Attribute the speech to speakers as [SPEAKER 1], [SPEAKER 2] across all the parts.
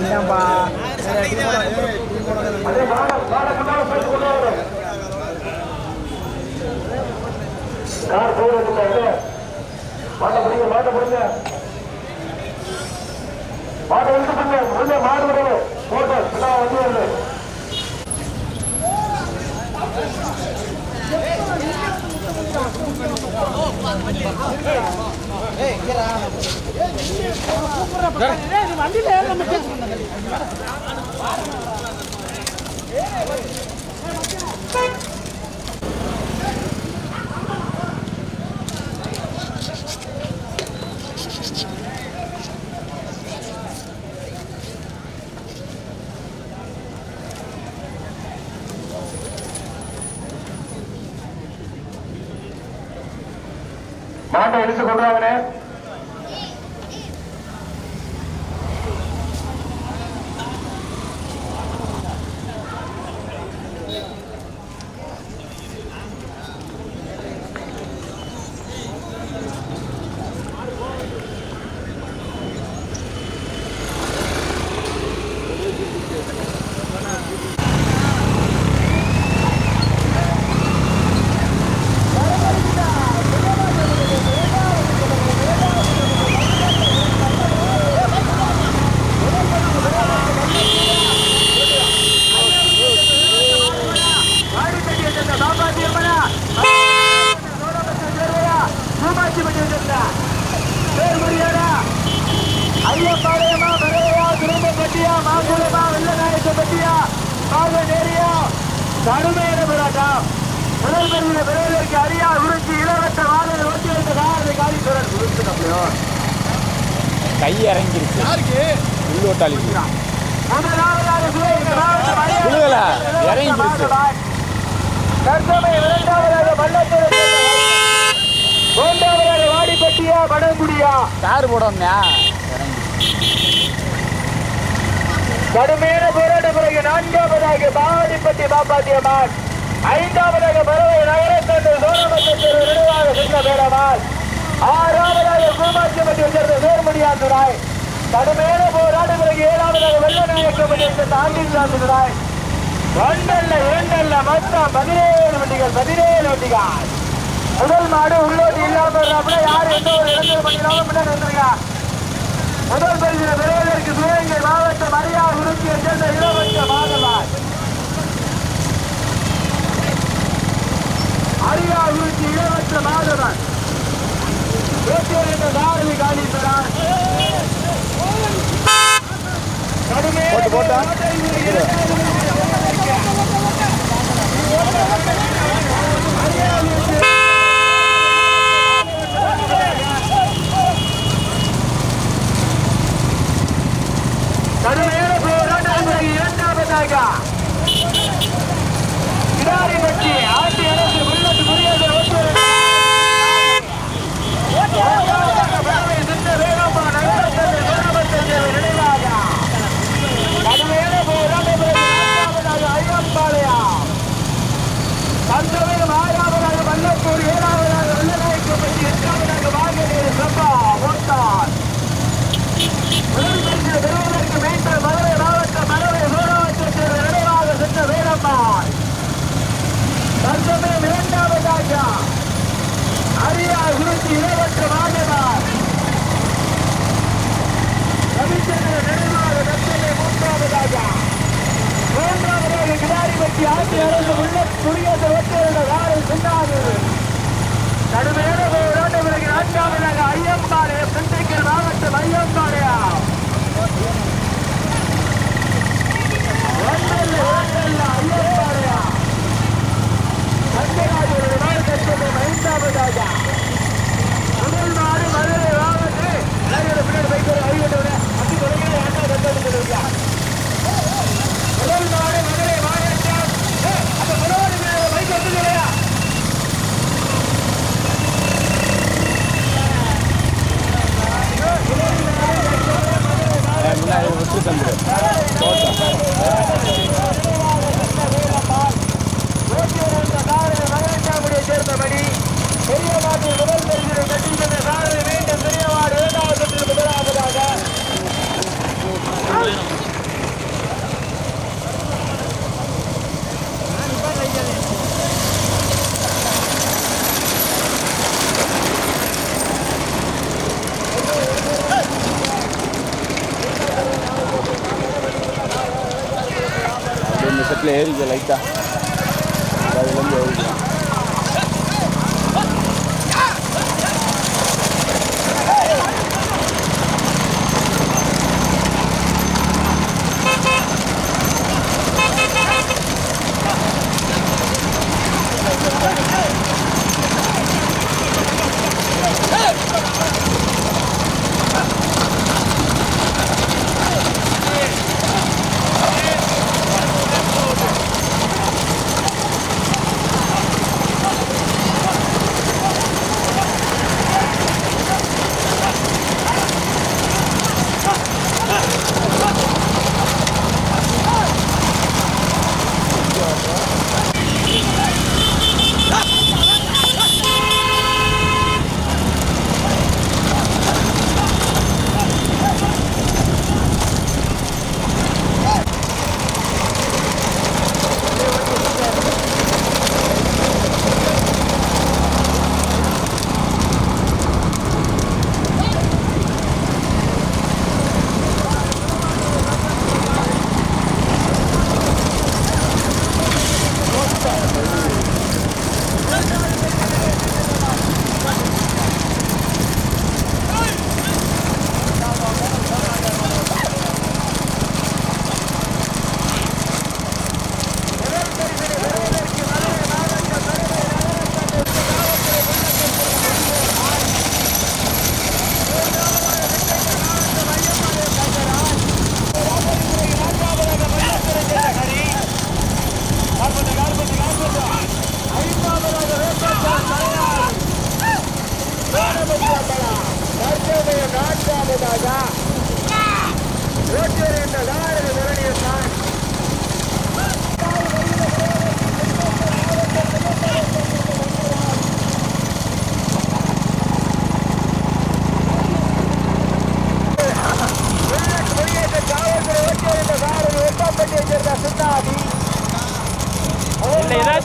[SPEAKER 1] அண்ணாம்பா
[SPEAKER 2] அதே மாட மாட முன்னால போயிட்டு கொண்டு வாங்க கார் போயிட்டு மாட்ட பிடிங்க மாட்ட பிடிங்க மாட்டை இழுத்து பிடிங்க உள்ள மாடு விடணும் போட்டோ பின்னா வந்து வருது மாட்டை இழுத்து கொண்டு வாங்கண்ணே
[SPEAKER 1] இறங்கிருச்சு.
[SPEAKER 2] தற்சமய இரண்டாவதாக மல்லத்தூர் மூன்றாவதாக வாடிப்பட்டியா வடங்குடியா
[SPEAKER 1] கார் போடணும்யா. இறங்கி
[SPEAKER 2] கடுமையான போராட்ட பிறகு நான்காவதாக பாவடிப்பட்டி பாப்பாத்தியம்மாள் ஐந்தாவதாக பறவை நகரத்தண்டு சோழமத்தூர் நினைவாக சென்ற பேரமாள் ஆறாவதாக கூமாச்சிப்பட்டியை சேர்ந்த சேர்மணியாந்துராய் கடுமையான போராட்ட பிறகு ஏழாவதாக வெள்ளநாயக்கப்பட்டியை சேர்ந்த ஆண்டிசாந்துராய் ஒன்றல்ல இரண்டல்ல மொத்தம் பதினேழு வண்டிகள் பதினேழு வண்டிகள். முதல் மாடு உள்ளோட்டி இல்லாம இருந்தாப்புல யார் எந்த ஒரு இடத்துல பண்ணினாலும் முன்னாடி வந்துருங்க முதல் பரிசில பெறுவதற்கு சிவகங்கை மாவட்டம் அரியார் உருக்கியை சேர்ந்த இளவட்ட மாதவான் அரியார் உருக்கி இளவட்ட மாதவன் என்ற தாரதி காலீஸ்வரன்
[SPEAKER 1] போட்டு போட்டா?
[SPEAKER 2] கடுமையான போராட்டம் இரண்டாவதாக கிடாரிப்பட்டி ஆட்சி அரசு முதல் நாடு மதுரை மாவட்டம்
[SPEAKER 1] அந்த முதல்வர் பைக் வந்துடுறா
[SPEAKER 2] ಮುನ್ನ ಉತ್ತರ ತಂದ್ರೆ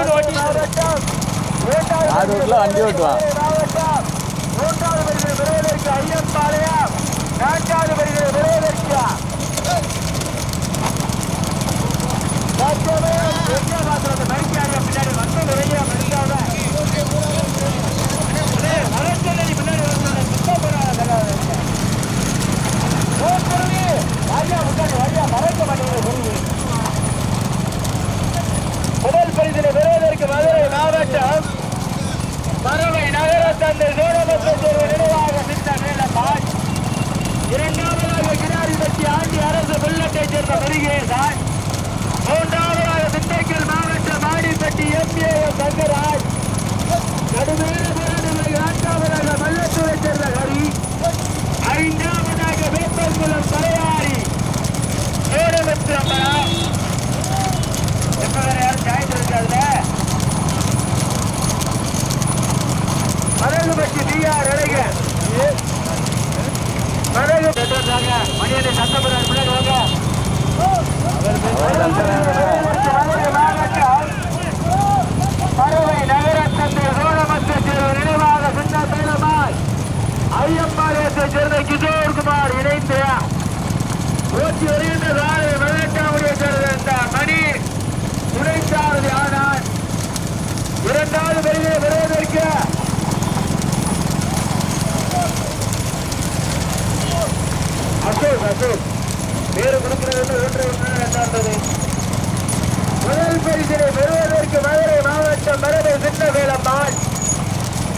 [SPEAKER 1] நாலு ரோட்டில் வண்டி ஓட்டுவான்
[SPEAKER 2] மாவட்டம் மூன்றாவது வருகிற விரைவிற்கு ஐயம்பாளையம் நான்காவது வருகிற விரைவிற்கு தற்போது எங்கே பார்த்தோம் அந்த பைக்காக பின்னாடி வந்து நிறைய மரியாதை வரச்சொல்லி பின்னாடி வந்து சுத்தப்படாத வாரியா முன்னாடி வாரியா மறைக்க மாட்டேங்கிற குருவி முதல் பெறுவதற்கு மதுரை மாவட்டம் பறவை நகர தந்தை சூரபத்திர நினைவாக சித்த நீலப்பாய் இரண்டாவதாக கிராரி பற்றி ஆண்டி அரசு புல்லட்டை சேர்ந்த முருகேசன் மூன்றாவதாக திண்டுக்கல் மாவட்டம் மாடிப்பட்டி எம்ஏ தங்கராஜ் நடுவேறு போராட்டங்களை நான்காவதாக மல்லத்தூரைச் சேர்ந்த ஹரி ஐந்தாவதாக வேப்பங்குளம் தலையாரி சூரபத்திரம்பலம் எப்ப வேற யாரும் ஜாயின் இருக்காதுல மரகுபட்டி பிஆர் இளைஞர் மரகு பெற்றாங்க மணியனை சட்டப்படாது முன்னாடி வாங்க மதுரை மாவட்டம் பறவை நகர தந்தை சோழமத்திய நினைவாக சின்ன பேரமாய் ஐயம்பாளையத்தை சேர்ந்த கிஷோர் குமார் இணைந்து ஓட்டி வருகின்ற சாலை மதுரட்டாவுடைய சேர்ந்த மணி துணைச்சாரதி ஆனான் இரண்டாவது வருகை வருவதற்கு அசோக் அசோக். பேரு கொடுக்கிறது ஒன்று ஒன்று இரண்டாவது முதல் பரிசினை பெறுவதற்கு மதுரை மாவட்டம் மதுரை சின்ன வேலம்மாள்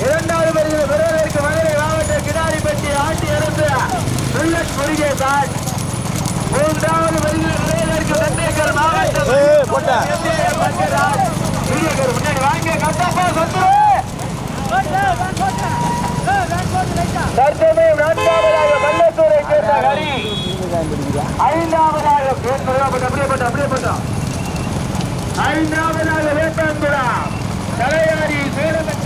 [SPEAKER 2] இரண்டாவது பரிசினை பெறுவதற்கு மதுரை மாவட்டம் கிடாரிப்பட்டி ஆண்டி அரசு புல்லட் முருகேசான் மூன்றாவது பரிசினை பெறுவதற்கு தந்தைக்கர் மாவட்டம் முன்னாடி வாங்க கட்டப்பா சொத்து. தற்சமயம் நான்காவதாக மல்லத்தூரை சேர்ந்த ஹரி. ஐந்தாவதாக அப்படியே போட்டோம் அப்படியே போட்டோம் ஐந்தாவதாக வேட்டாங்குடா தலையாரி சூரபத்ரம்பலம்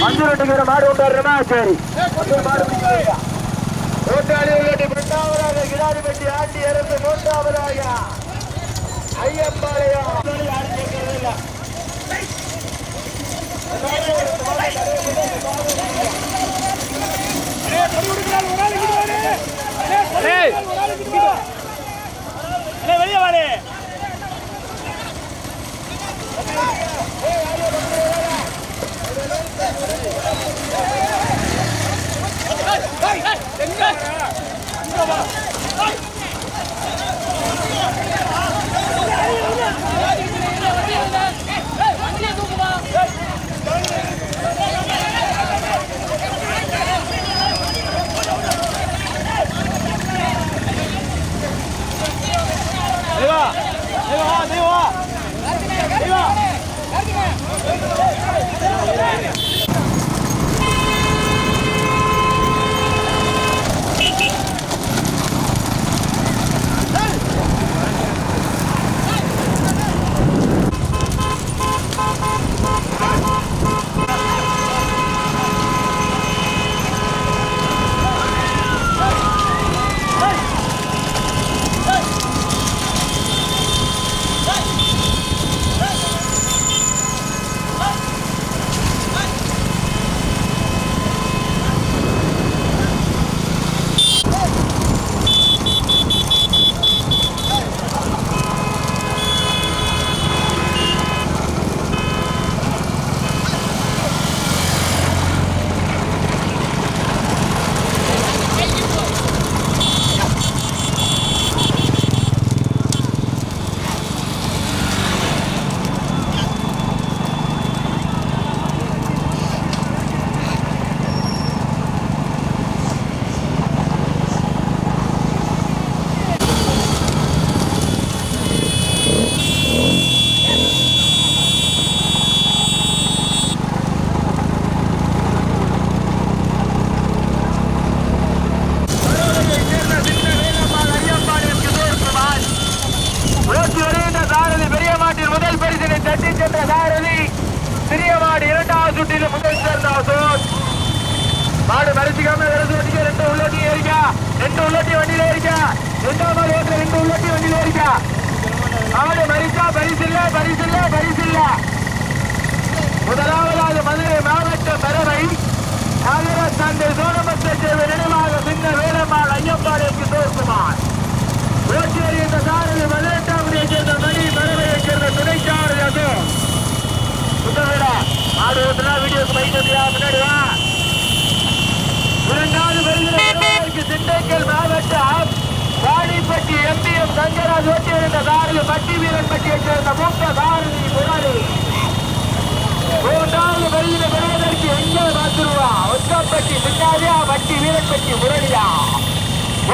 [SPEAKER 2] மஞ்சள் ரொட்டிக்கிற மாடு கொண்டாடுறமா சரி கூட்டாளி உள்ளிட்டு இரண்டாவதாக கிடாரிப்பட்டி ஆண்டி அரசு மூன்றாவதாக ஐயம்பாளையம்
[SPEAKER 3] வெளியே வாடே. தேவா
[SPEAKER 2] சோனமத்தை நினைவாக சின்ன வேலம்மாள் ஐயப்பாடிக்கு தோற்குமார் ஓட்டியர் என்ற சாரதி பதினெட்டாவது சேர்ந்த மணி மரபையை சேர்ந்த துணைச்சாரதி அது. சுத்தவேடா மாடு ஓட்டுனா வீடியோக்கு பைக் முன்னாடி வா. இரண்டாவது வருகிறதற்கு திண்டுக்கல் மாவட்டம் வாடிப்பட்டி எம்பிஎம் தங்கராஜ் ஓட்டியர் என்ற சாரதி பட்டி வீரன் பட்டியை சேர்ந்த மூத்த சாரதி முரளி மூன்றாவது வருகிற பெறுவதற்கு எங்கே பார்த்துருவா? ஒத்தப்பட்டி சின்னாதியா வட்டி வீரன்பட்டி முரளியா?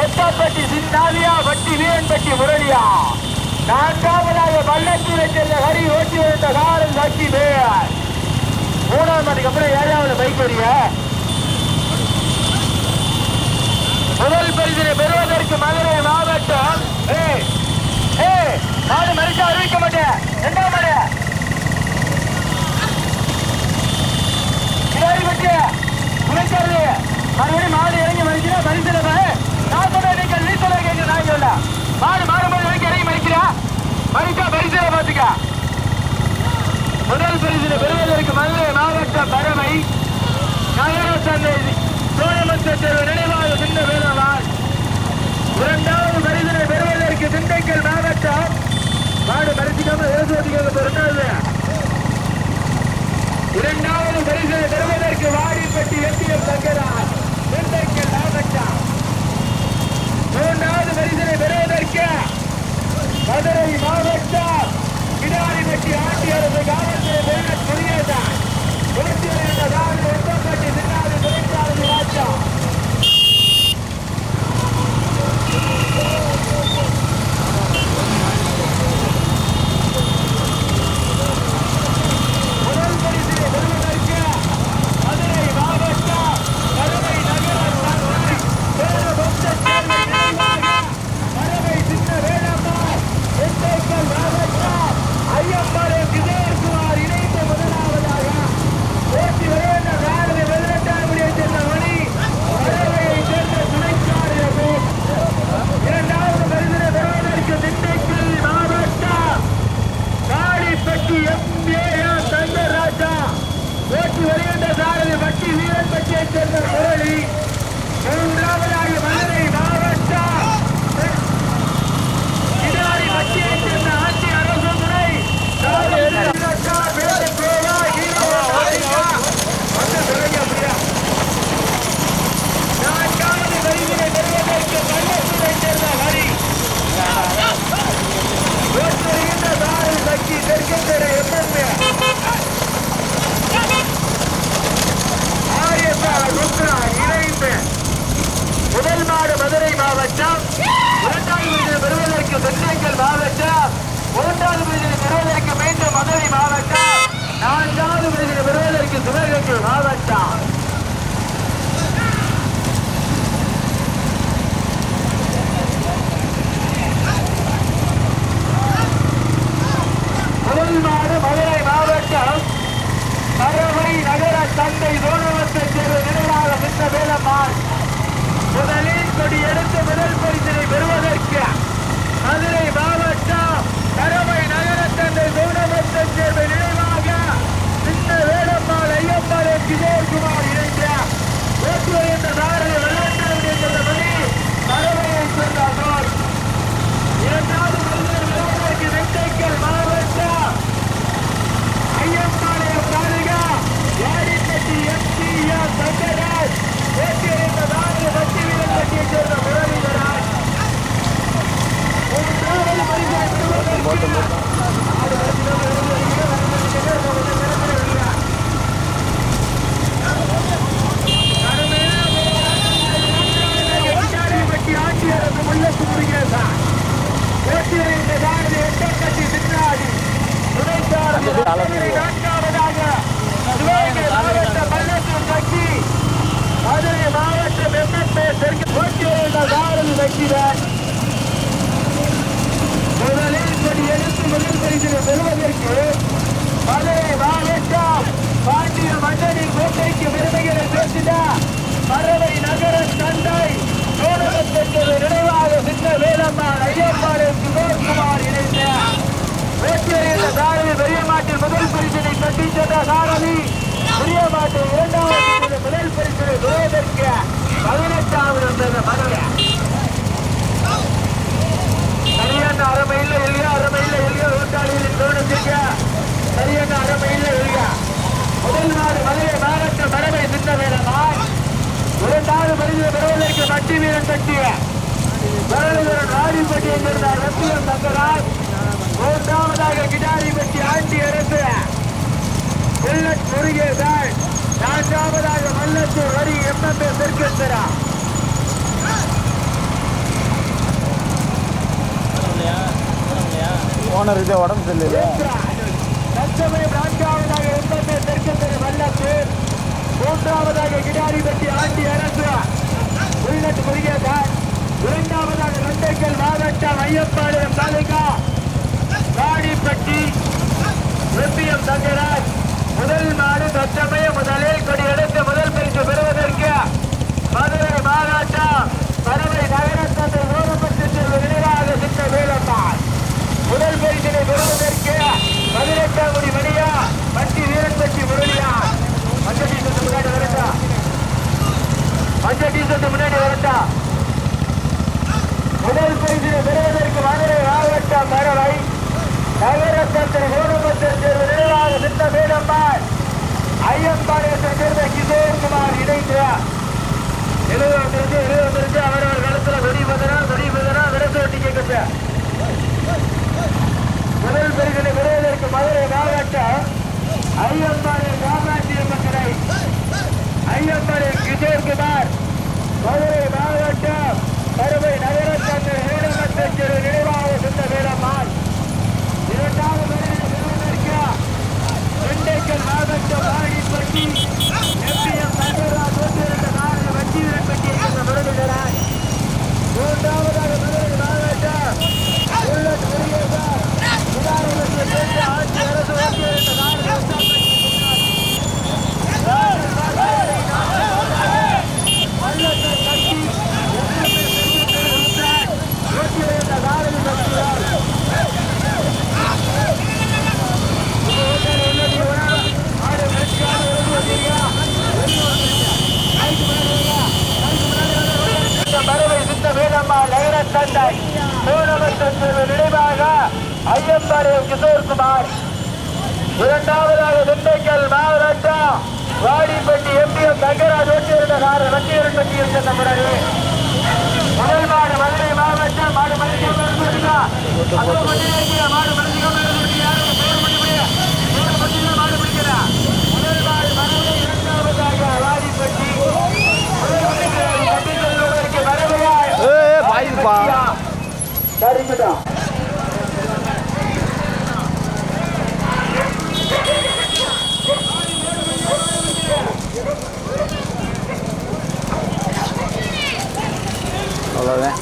[SPEAKER 2] ஒத்தப்பட்டி சின்னாதியா வட்டி வீரன்பட்டி முரளியா? நான்காவதாக பள்ளத்தில் செல்ல ஹரி ஓட்டி வந்த காரன் சக்தி பேர் மூணாம் அதுக்கு அப்புறம் ஏழாவது பைக் வரிய முதல் பரிசினை பெறுவதற்கு மதுரை மாவட்டம் ஏ ஏ மாடு மறிச்சா அறிவிக்க மாட்டேன். ரெண்டாம் மாட்டேன் பின்னாடி பற்றி உழைக்கிறது மறுபடியும் மாடு இறங்கி மறிக்கிறா பரிசுல நான் சொல்ற நீங்கள் நீ சொல்ல கேட்க நான் சொல்ல. மாடு மாறும்போது வரைக்கும் இறங்கி மறிக்கிறா. மறிச்சா பரிசுல பாத்துக்க முதல் பரிசுல பெறுவதற்கு மதுரை மாவட்ட பறவை நகர சந்தை சோழமத்த தேர்வு நினைவாக சின்ன வேளாண் இரண்டாவது பரிசுரை பெறுவதற்கு திண்டுக்கல் மாவட்டம். மாடு மறிச்சிக்காம நினைவாக மிக்க வேலம்மாள் முதலில் கொடி எடுத்து முதல் பரிசினை பெறுவதற்கு மதுரை மாவட்டம் கரவை நகர தந்தை சோழவத்தை சேர்ந்த நினைவாக இந்த வேலம்மாள் ஐயப்பாள் விஜயகுமார் இணைந்த ஓட்டுவர் என்ற நாடக வெள்ளக்காரன் என்ற மணி கரவையை சேர்ந்தார்கள் இரண்டாவது மனிதர்களுக்கு வெட்டைக்கல் மாவட்டம் ஐயப்பாளையம் தாலுகா வாடிப்பட்டி எம்டிஆர் சங்கராஜ் ஓட்டியிருந்த நான்கு பட்டி வீரர் பட்டியைச் சேர்ந்த முரளிதராஜ் மூன்றாவது மனிதர்
[SPEAKER 1] போட்டு போட்டு
[SPEAKER 2] பட்டி ஆட்சியரசு முல்லத்து முருகேசன் ஓட்டியிருந்த நான்கு எட்டக்கட்டி சின்னாடி துணைச்சாரதி நான்காவதாக சிவகங்கை மாவட்ட பள்ளத்தூர் கட்சி மதுரை மாவட்டம் எம்எல்ஏ தெற்கு ஓட்டியிருந்த சாரதி வெற்றிதான் முதலில் கொடி எடுத்து முதல் பரிசினை பெறுவதற்கு மதுரை மாவட்டம் பாண்டிய மன்னனின் கோட்டைக்கு பெருமைகளை சேர்த்திட பறவை நகர தந்தை சோழகத்திற்கு நினைவாக சின்ன வேலம்மாள் ஐயப்பாடு சுபோத்குமார் இணைந்த வேட்டியறிந்த சாரதி பெரியமாட்டில் முதல் பரிசினை காரணி சென்ற சாரதி இரண்டாவது முதல் பரிசு பெறுவதற்கு பதினெட்டாவது இருந்தது மதுரை சரியான அரை மைல்ல இல்லையா அரை மைல்ல இல்லையா ஓட்டாளிகளின் கவனத்திற்கு சரியான அரை மைல்ல இல்லையா முதல் நாடு மதுரை மாவட்ட பறவை சின்ன வேலமாய் இரண்டாவது பரிசு பெறுவதற்கு பட்டி வீரன் கட்டிய பரவீரன் ராடிப்பட்டியை சேர்ந்த ரத்தியம் தங்கராஜ் மூன்றாவதாக கிடாரி கிடாரிப்பட்டி ஆட்சி அரசு. புல்லட் முருகேசன் நான்காவதாக மல்லத்தூர் வரி எம்எம்ஏ தெற்கேஸ்வரா
[SPEAKER 1] ஓனருக்கு உடம்பு சரியில்லை
[SPEAKER 2] தற்சமயம் நான்காவதாக எண்பத்தி தெற்கத்தரை வல்லத்தூர் மூன்றாவதாக கிடாரிப்பட்டி ஆண்டி அரசு. புல்லட் முருகேசன் இரண்டாவதாக நண்டைக்கல் மாவட்டம் ஐயப்பாளையம் தாலுகா. ராணிப்பட்டி. எம்பிஎம் தங்கராஜ். முதல் மாடு தற்சமய முதலில் கொடி எடுத்து முதல் பரிசு பெறுவதற்கு மதுரை மாவட்டம் பறவை நகரத்தை ஓரப்பட்டு நினைவாக சித்த வேலம்மாள். முதல் பரிசினை பெறுவதற்கு பதினெட்டாம் குடி மணியா பட்டி வீரன்பட்டி முரளியா. மஞ்சள் டீசர்ட் முன்னாடி வரட்டா? மஞ்சள் டீசர்ட் முன்னாடி வரட்டா? முதல் பரிசினை பெறுவதற்கு மதுரை மாவட்டம் பறவை நகரத்தந்தை ஓரப்பட்டு நினைவாக சித்த வேலம்மாள் ஐயம்பாளையத்தை சேர்ந்த கிஷோர்குமார் இணைந்தார் எழுபத்திலிருந்து எழுபத்திலிருந்து அவரவர் களத்துல கொடி பதனா கொடி பதனா விரசு ஒட்டி கேட்க முதல் பெருகளை பெறுவதற்கு மதுரை மாவட்டம் ஐயம்பாளையம் காமாட்சி மக்களை ஐயம்பாளையம் கிஷோர்குமார் மதுரை மாவட்டம் கருவை நகரத்தந்தை நினைவாக சித்த வீரம்மாள் இரண்டாவது பெருகளை பெறுவதற்கு திண்டுக்கல் மாவட்டம் வாடிப்பட்டி எம்பிஎம் தங்கராஜ் ஒன்றிரண்டு நான்கு வட்டி வீரப்பட்டியை சேர்ந்த முருகராஜ் மூன்றாவதாக மதுரை மாவட்டம் புல்லட் முருகேசன் உதாரணத்தை சேர்ந்த ஆட்சி அரசு ஒன்றிரண்டு நான்கு வட்டாம்பட்டி பள்ளத்தை கட்டி ஒன்றிரண்டு நான்கு கட்சியார் பறவை சித்த வேலம்மா நகர தந்தை சோழவத்திற்கு நினைவாக ஐயம்பாளையம் கிஷோர்குமார் இரண்டாவதாக திண்டுக்கல் மாவட்டம் வாடிப்பட்டி எம்பிஎம் தங்கராஜ் ஒட்டியிருந்த கார வண்டியூர் பட்டியில் சென்ற முறை முதல் மாடு மதுரை மாவட்டம் மாடு மதிக்கம் மாடு மதிக்கம் மாடு பிடிக்கிறா முதல் மாடு மதுரை இரண்டாவதாக வாடிப்பட்டி. சரிங்கடா
[SPEAKER 1] அவ்வளோதான்